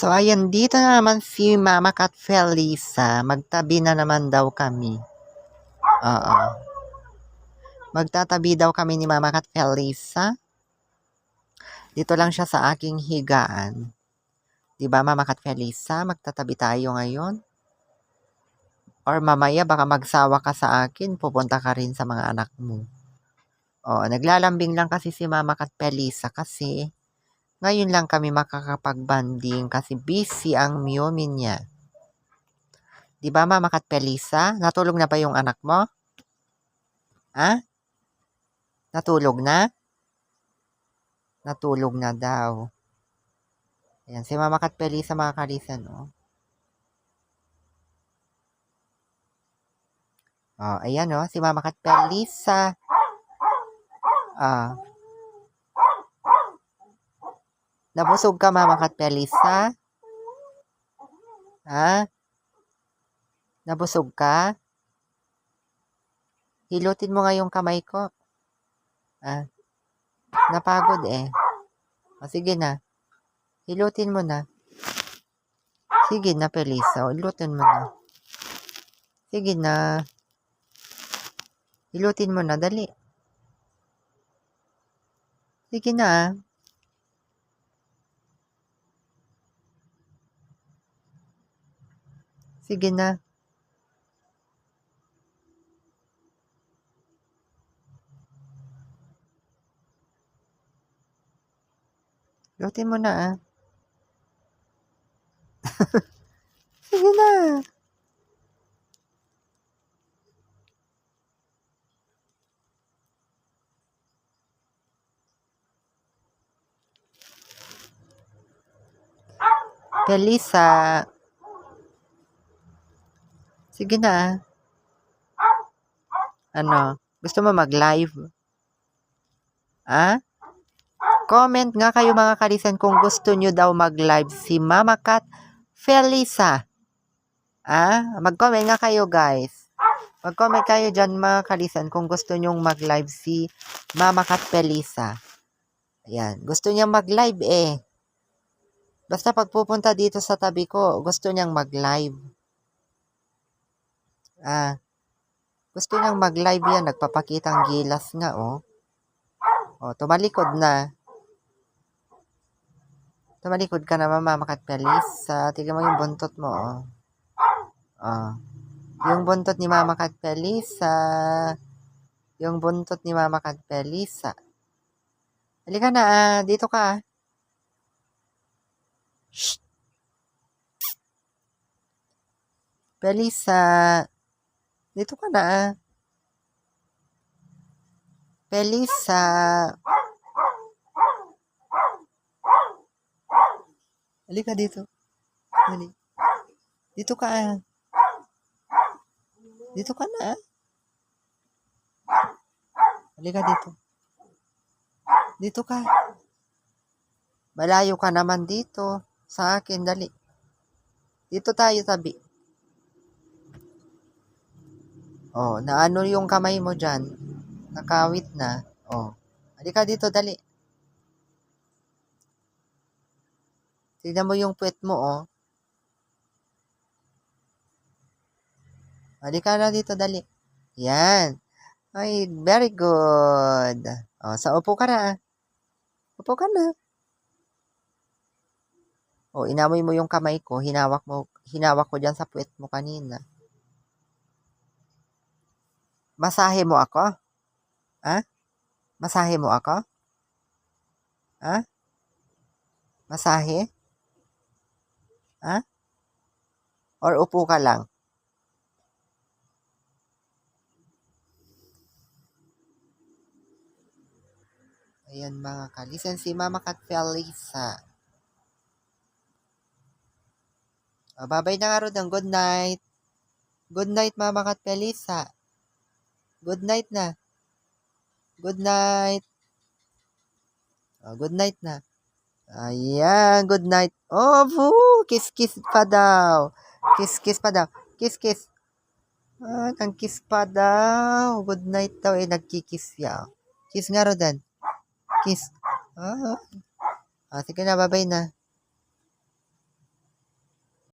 So, ayan, dito na naman si Mama Cat Felisa. Magtabi na naman daw kami. Oo. Magtatabi daw kami ni Mama Cat Felisa. Dito lang siya sa aking higaan. Di ba, Mama Cat Felisa? Magtatabi tayo ngayon. Or mamaya, baka magsawa ka sa akin, pupunta ka rin sa mga anak mo. Oo, naglalambing lang kasi si Mama Cat Felisa kasi ngayon lang kami makakapag-banding kasi busy ang Miyumi niya. Di ba, Mama Kat Pelisa? Natulog na ba yung anak mo? Ha? Natulog na? Natulog na daw. Ayan, si Mama Kat Pelisa, mga kalisan, oh. Oh, ayan, oh, si Mama Kat Pelisa. Ah. Nabusog ka, Mama Kat Pelisa? Ha? Nabusog ka? Hilutin mo nga yung kamay ko. Ah, napagod eh. O, sige na. Hilutin mo na. Sige na, Pelisa. Hilutin mo na. Sige na. Hilutin mo na. Dali. Sige na. Sige na. Lutin mo na ah. Sige na. Felisa. Sige na. Ano? Gusto mo mag-live? Ah? Comment nga kayo mga kalisan kung gusto nyo daw mag-live si Mama Cat Felisa. Ah? Mag-comment nga kayo guys. Mag-comment kayo dyan mga kalisan kung gusto nyong mag-live si Mama Cat Felisa. Ayan. Gusto niyang mag-live eh. Basta pagpupunta dito sa tabi ko, gusto niyang mag-live. Ah. Gusto niyang mag-live yan. Nagpapakitang gilas nga oh. Oh, tumalikod na. Tumalikod ka na, Mama Katpelis. Sa tignan mo yung buntot mo, oh. Oh. Yung buntot ni Mama Katpelisa. Yung buntot ni Mama Katpelisa. Halika na, ah. Dito ka, ah. Shh. Pelisa. Dito ka na. Pelisa. Halika dito. Dali. Dito ka. Dito ka na. Halika dito. Dito ka. Malayo ka naman dito. Sa akin, dali. Dito tayo tabi. Oh, naano yung kamay mo dyan? Nakawit na. Oh. Halika dito, dali. Tignan mo yung puwet mo, oh. Halika na dito, dali. Yan. Ay, very good. Oh, sa upo ka na, ah. Upo ka na. Oh, inamoy mo yung kamay ko. Hinawak mo, hinawak ko dyan sa puwet mo kanina. Masahe mo ako? Ha? Masahe mo ako? Ha? Masahe? Ha? Or upo ka lang? Ayan mga kalisen, si Mama Kat Felisa. Babay na nga rin good night. Good night, Mama Kat Felisa. Good night na. Good night. Oh, good night na. Ayan, good night. Oh, boo! Kiss-kiss pa daw. Kiss-kiss pa daw. Kiss-kiss. Ah, nang kiss pa daw. Good night daw. Eh, nagkikiss siya. Kiss nga, Rodan. Kiss. Ah. ah sige na, babay na.